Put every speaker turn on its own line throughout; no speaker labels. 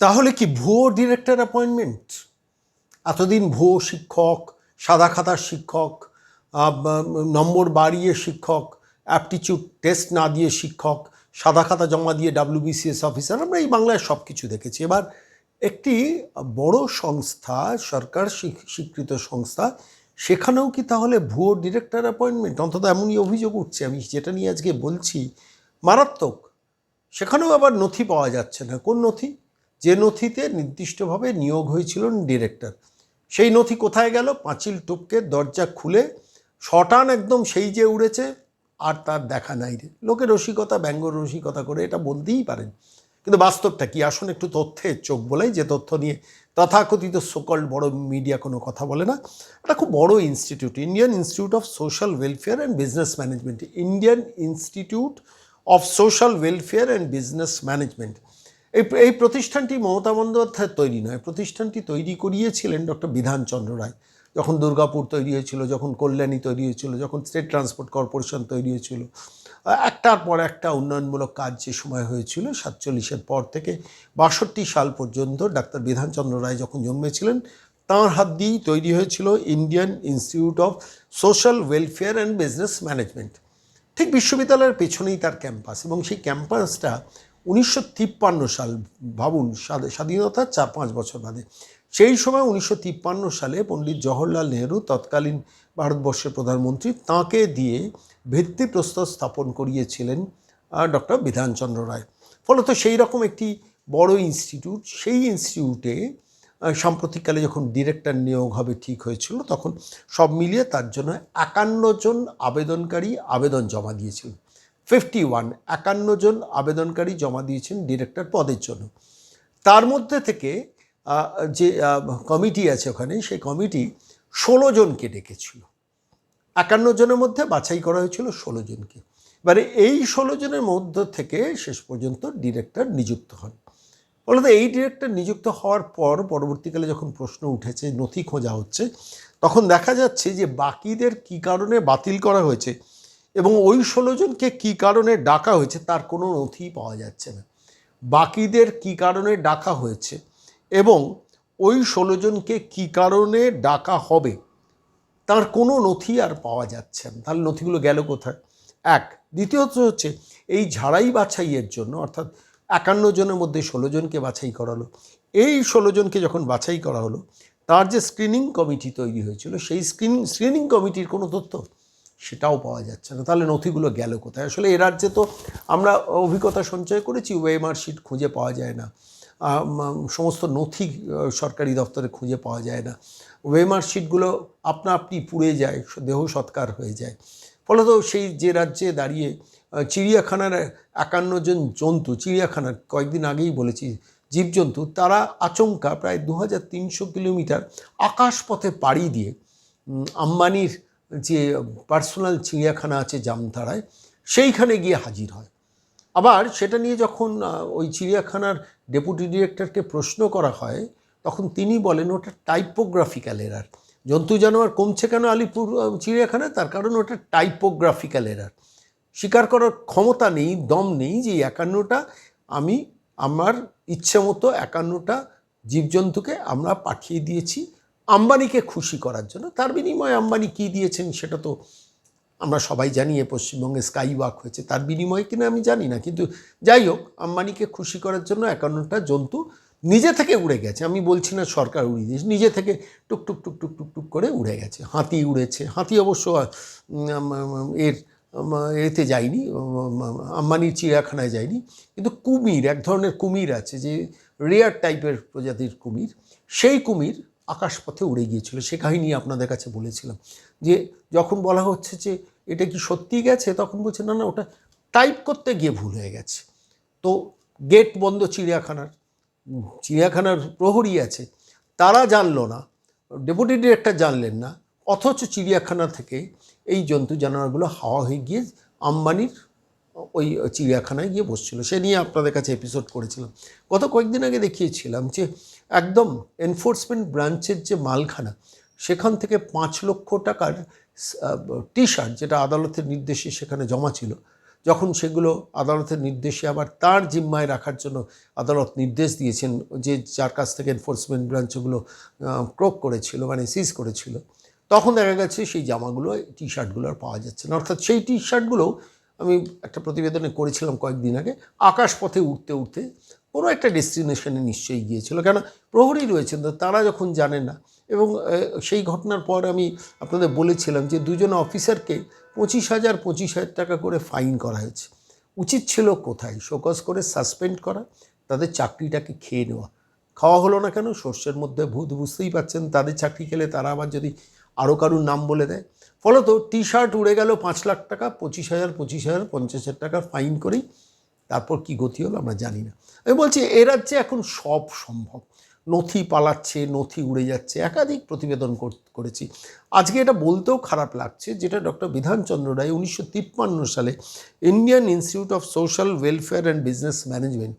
তাহলে কি ভুয়ো ডিরেক্টর অ্যাপয়েন্টমেন্ট এতদিন ভুয়ো শিক্ষক, সাদা খাতার শিক্ষক নম্বর বাড়িয়ে শিক্ষক অ্যাপটিচিউড টেস্ট না দিয়ে শিক্ষক, সাদা খাতা জমা দিয়ে ডাব্লিউবিসিএস অফিসার আমরা এই বাংলায় সব কিছু দেখেছি। এবার একটি বড় সংস্থা, সরকার স্বীকৃত সংস্থা, সেখানেও কি তাহলে ভুয়ো ডিরেক্টর অ্যাপয়েন্টমেন্ট অন্তত এমনই অভিযোগ উঠছে। আমি যেটা নিয়ে আজকে বলছি, মারাত্মক। সেখানেও আবার নথি পাওয়া যাচ্ছে না। কোন নথি? যে নথিতে নির্দিষ্টভাবে নিয়োগ হয়েছিল ডিরেক্টর, সেই নথি কোথায় গেল? পাঁচিল টুপকে দরজা খুলে শটান একদম সেই যে উড়েছে, আর তার দেখা নাই রে। লোকে রসিকতা ব্যঙ্গ রসিকতা করে এটা বলতেই পারেন। কিন্তু বাস্তবটা কি? আসুন একটু তথ্যের চোখ বলাই, যে তথ্য নিয়ে তথাকথিত সকল বড় মিডিয়া কোনো কথা বলে না। এটা খুব বড় institute, Indian institute of social welfare and business management, Indian institute of social welfare and business management. এই এই প্রতিষ্ঠানটি মমতা বন্দ্যোপাধ্যায়ের তৈরি নয় প্রতিষ্ঠানটি তৈরি করিয়েছিলেন ডক্টর বিধানচন্দ্র রায়। যখন দুর্গাপুর তৈরি হয়েছিল, যখন কল্যাণী তৈরি হয়েছিল, যখন স্টেট ট্রান্সপোর্ট কর্পোরেশন তৈরি হয়েছিল একটার পর একটা উন্নয়নমূলক কাজ যে সময় হয়েছিল, সাতচল্লিশের পর থেকে বাষট্টি সাল পর্যন্ত ডাক্তার বিধানচন্দ্র রায় যখন জন্মেছিলেন, তাঁর হাত দিয়েই তৈরি হয়েছিল Indian institute of social welfare and business management. ঠিক বিশ্ববিদ্যালয়ের পেছনেই তার ক্যাম্পাস এবং সেই ক্যাম্পাসটা উনিশশো তিপ্পান্ন সাল, ভাবুন, স্বাধী- স্বাধীনতার চার, পাঁচ বছর বাদে। সেই সময় উনিশশো তিপ্পান্ন সালে পণ্ডিত জওহরলাল নেহরু তৎকালীন ভারতবর্ষের প্রধানমন্ত্রী তাঁকে দিয়ে ভিত্তি ভিত্তিপ্রস্তর স্থাপন করিয়েছিলেন ডক্টর বিধানচন্দ্র রায়। ফলত সেই রকম একটি বড় ইনস্টিটিউট, সেই ইনস্টিটিউটে সাম্প্রতিককালে যখন ডিরেক্টর নিয়োগ হবে ঠিক হয়েছিল, তখন সব মিলিয়ে তার জন্য একান্ন জন আবেদনকারী আবেদন জমা দিয়েছিলেন ফিফটি ওয়ান একান্ন জন আবেদনকারী জমা দিয়েছেন ডিরেক্টর পদের জন্য। তার মধ্যে থেকে যে কমিটি আছে ওখানে, সেই কমিটি ষোলো জনকে ডেকেছিল। একান্ন জনের মধ্যে বাছাই করা হয়েছিল ষোলো জনকে। এবারে এই ষোলো জনের মধ্য থেকে শেষ পর্যন্ত ডিরেক্টর নিযুক্ত হন। ফলত এই ডিরেক্টর নিযুক্ত হওয়ার পর পরবর্তীকালে যখন প্রশ্ন উঠেছে, নথি খোঁজা হচ্ছে, তখন দেখা যাচ্ছে যে বাকিদের কী কারণে বাতিল করা হয়েছে এবং ওই ষোলো জনকে কী কারণে ডাকা হয়েছে তার কোনো নথি পাওয়া যাচ্ছে না। বাকিদের কী কারণে ডাকা হয়েছে এবং ওই ষোলো জনকে কী কারণে ডাকা হবে তার কোনো নথি আর পাওয়া যাচ্ছে না। তাহলে নথিগুলো গেল কোথায়? এক, দ্বিতীয়ত হচ্ছে এই ঝাড়াই বাছাইয়ের জন্য, অর্থাৎ একান্ন জনের মধ্যে ষোলো জনকে বাছাই করালো এই ষোলো জনকে যখন বাছাই করা হলো, তার যে স্ক্রিনিং কমিটি তৈরি হয়েছিল, সেই স্ক্রিনিং স্ক্রিনিং কমিটির কোনো তথ্য সেটাও পাওয়া যাচ্ছে না। তাহলে নথিগুলো গেল কোথায়? আসলে এ রাজ্যে তো আমরা অভিজ্ঞতা সঞ্চয় করেছি ওয়েমার শিট খুঁজে পাওয়া যায় না। সমস্ত নথি সরকারি দপ্তরে খুঁজে পাওয়া যায় না। ওয়েমার শিটগুলো আপনা আপনি পুড়ে যায়, দেহ সৎকার হয়ে যায়। ফলত সেই যে রাজ্যে দাঁড়িয়ে চিড়িয়াখানার একান্ন জন জন্তু, চিড়িয়াখানার কয়েকদিন আগেই বলেছি, জীবজন্তু, তারা আচমকা প্রায় দু হাজার তিনশো কিলোমিটার আকাশপথে পাড়ি দিয়ে আম্বানির যে পার্সোনাল চিড়িয়াখানা আছে জামতারায় সেইখানে গিয়ে হাজির হয়। আবার সেটা নিয়ে যখন ওই চিড়িয়াখানার ডেপুটি ডিরেক্টরকে প্রশ্ন করা হয়, তখন তিনি বলেন ওটা টাইপোগ্রাফিক্যাল এরার। জন্তু জানোয়ার কমছে কেন আলিপুর চিড়িয়াখানায়? তার কারণ ওটা টাইপোগ্রাফিক্যাল এরার। স্বীকার করার ক্ষমতা নেই, দম নেই যে একান্নটা আমি, আমার ইচ্ছে মতো একান্নটা জীবজন্তুকে আমরা পাঠিয়ে দিয়েছি। আম্বানিকে খুশি করার জন্য। তার বিনিময়ে আম্বানি কী দিয়েছেন সেটা তো আমরা সবাই জানি, এ পশ্চিমবঙ্গে স্কাই ওয়াক হয়েছে, তার বিনিময়ে কিনা আমি জানি না। কিন্তু যাই হোক, আম্বানিকে খুশি করার জন্য একান্নটা জন্তু নিজে থেকে উড়ে গেছে। আমি বলছি না সরকার উড়িয়ে দিয়েছে, নিজে থেকে টুক টুক টুক টুক টুক টুক করে উড়ে গেছে। হাতি উড়েছে, হাতি অবশ্য এর এতে যায়নি আম্বানির চিড়িয়াখানায় যায়নি। কিন্তু কুমির, এক ধরনের কুমির আছে যে রেয়ার টাইপের প্রজাতির কুমির। সেই কুমির আকাশপথে উড়ে গিয়েছিল। সে কাহিনী আপনাদের কাছে বলেছিলাম। যে যখন বলা হচ্ছে যে এটা কি সত্যি গেছে, তখন বলছে, না না, ওটা টাইপ করতে গিয়ে ভুল হয়ে গেছে। তো গেট বন্ধ চিড়িয়াখানার চিড়িয়াখানার প্রহরী আছে। তারা জানলো না, ডেপুটি ডিরেক্টর জানলেন না, অথচ চিড়িয়াখানা থেকে এই জন্তু জানোয়ারগুলো হাওয়া হয়ে গিয়ে আম্বানির ওই চিড়িয়াখানায় গিয়ে বসছিল। সে নিয়ে আপনাদের কাছে এপিসোড করেছিলাম। গত কয়েকদিন আগে দেখিয়েছিলাম যে একদম এনফোর্সমেন্ট ব্রাঞ্চের যে মালখানা, সেখান থেকে পাঁচ লক্ষ টাকার টি শার্ট যেটা আদালতের নির্দেশে সেখানে জমা ছিল, যখন সেগুলো আদালতের নির্দেশে আবার তার জিম্মায় রাখার জন্য আদালত নির্দেশ দিয়েছেন যে যার কাছ থেকে এনফোর্সমেন্ট ব্রাঞ্চগুলো ক্রোক করেছিল মানে সিজ করেছিল, তখন দেখা গেছে সেই জামাগুলো টি শার্টগুলো আর পাওয়া যাচ্ছে না। অর্থাৎ সেই টি শার্টগুলো আমি একটা প্রতিবেদনে করেছিলাম কয়েকদিন আগে, আকাশপথে উঠতে উঠতে কোনো একটা ডেস্টিনেশনে নিশ্চয়ই গিয়েছিল। কেন প্রহরী রয়েছেন, তো তারা যখন জানেন না, এবং সেই ঘটনার পর আমি আপনাদের বলেছিলাম যে দুজন অফিসারকে পঁচিশ হাজার পঁচিশ হাজার টাকা করে ফাইন করা হয়েছে। উচিত ছিল কোথায়? শোকজ করে সাসপেন্ড করা, তাদের চাকরিটাকে খেয়ে নেওয়া। খাওয়া হলো না কেন? শস্যের মধ্যে ভূত বুঝতেই পাচ্ছেন, তাদের চাকরি খেলে তারা আবার যদি আরও কারুর নাম বলে দেয়। ফলত টি শার্ট উড়ে গেল পাঁচ লাখ টাকা, পঁচিশ হাজার পঁচিশ হাজার, পঞ্চাশ হাজার টাকা ফাইন করেই তারপর কি গতি হলো আমরা জানি না। আমি বলছি, এ রাজ্যে এখন সব সম্ভব। নথি পালাচ্ছে, নথি উড়ে যাচ্ছে, একাধিক প্রতিবেদন করেছি। আজকে এটা বলতেও খারাপ লাগছে, যেটা ডক্টর বিধানচন্দ্র রায় উনিশশো তিপ্পান্ন সালে Indian institute of social welfare and business management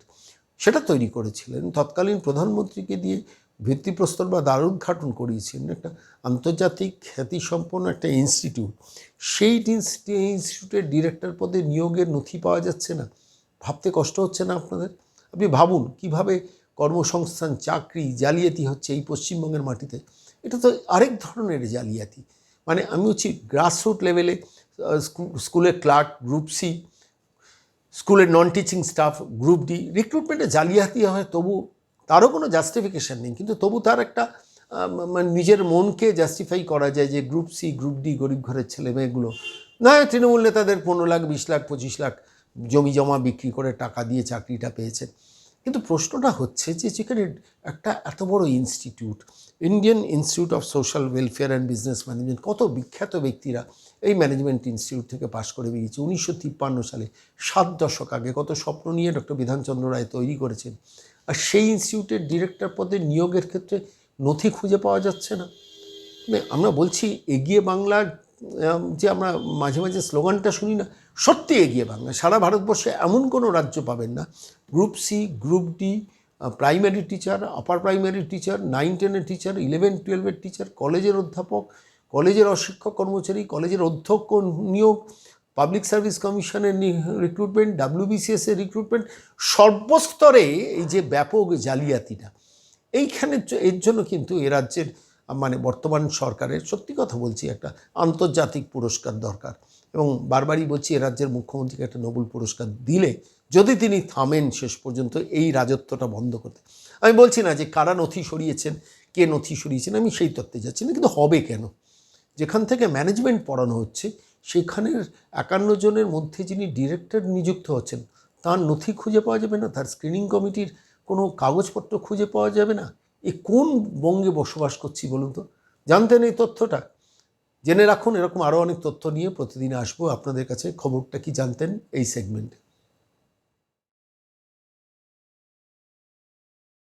সেটা তৈরি করেছিলেন। তৎকালীন প্রধানমন্ত্রীকে দিয়ে ভিত্তিপ্রস্তর বা দ্বার উদ্ঘাটন করিয়েছিলেন একটা আন্তর্জাতিক খ্যাতিসম্পন্ন একটা ইনস্টিটিউট। সেই ইনস্টিটিউটের ডিরেক্টর পদে নিয়োগের নথি পাওয়া যাচ্ছে না। ভাবতে কষ্ট হচ্ছে না আপনাদের? আপনি ভাবুন, কীভাবে কর্মসংস্থান, চাকরি, জালিয়াতি হচ্ছে এই পশ্চিমবঙ্গের মাটিতে? এটা তো আরেক ধরনের জালিয়াতি। মানে আমি হচ্ছি গ্রাসরুট লেভেলে স্কুলের ক্লার্ক গ্রুপ সি স্কুলের non teaching staff group D রিক্রুটমেন্টে জালিয়াতি হয়, তবু তারও কোনো জাস্টিফিকেশান নেই। কিন্তু তবু তার একটা মানে নিজের মনকে জাস্টিফাই করা যায় যে গ্রুপ সি গ্রুপ ডি গরিব ঘরের ছেলে মেয়েগুলো না তৃণমূল নেতাদের পনেরো লাখ, বিশ লাখ, পঁচিশ লাখ জমি জমা বিক্রি করে টাকা দিয়ে চাকরিটা পেয়েছে। কিন্তু প্রশ্নটা হচ্ছে যে যেখানে একটা এত বড় institute, Indian institute of social welfare and business management, কত বিখ্যাত ব্যক্তিরা এই ম্যানেজমেন্ট ইনস্টিটিউট থেকে পাশ করে বেরিয়েছে। উনিশশো তিপ্পান্ন সালে সাত দশক আগে কত স্বপ্ন নিয়ে ডক্টর বিধানচন্দ্র রায় তৈরি করেছেন। আর সেই ইনস্টিটিউটের ডিরেক্টর পদে নিয়োগের ক্ষেত্রে নথি খুঁজে পাওয়া যাচ্ছে না। আমরা বলছি এগিয়ে বাংলা যে আমরা মাঝে মাঝে স্লোগানটা শুনি না সত্যি এগিয়ে বাংলা সারা ভারতবর্ষে এমন কোনো রাজ্য পাবেন না। Group C, group D primary teacher, upper primary teacher, nine, টেনের টিচার, ইলেভেন, টুয়েলভের টিচার, কলেজের অধ্যাপক, কলেজের অশিক্ষক কর্মচারী, কলেজের অধ্যক্ষ নিয়োগ, পাবলিক সার্ভিস কমিশনের রিক্রুটমেন্ট ডাব্লিউবিসিএস এর রিক্রুটমেন্ট সর্বস্তরে এই যে ব্যাপক জালিয়াতিটা, এইখানে এর জন্য কিন্তু এ রাজ্যের মানে বর্তমান সরকারের সত্যি কথা বলছি একটা আন্তর্জাতিক পুরস্কার দরকার। এবং বারবারই বলছি, এ রাজ্যের মুখ্যমন্ত্রীকে একটা নোবেল পুরস্কার দিলে যদি তিনি থামেন শেষ পর্যন্ত, এই রাজত্বটা বন্ধ করতে। আমি বলছি না যে কারা নথি সরিয়েছেন, কে নথি সরিয়েছেন, আমি সেই তত্ত্বে যাচ্ছি না, কিন্তু হবে কেন? যেখান থেকে ম্যানেজমেন্ট পড়ানো হচ্ছে, সেখানের একান্ন জনের মধ্যে যিনি ডিরেক্টর নিযুক্ত হচ্ছেন, তার নথি খুঁজে পাওয়া যাবে না, তার স্ক্রিনিং কমিটির কোনো কাগজপত্র খুঁজে পাওয়া যাবে না? এ কোন বঙ্গে বসবাস করছি বলুন তো? জানতেন এই তথ্যটা? জেনে রাখুন, এরকম আরও অনেক তথ্য নিয়ে প্রতিদিন আসব। আপনাদের কাছে খবরটা কি জানতেন এই সেগমেন্টে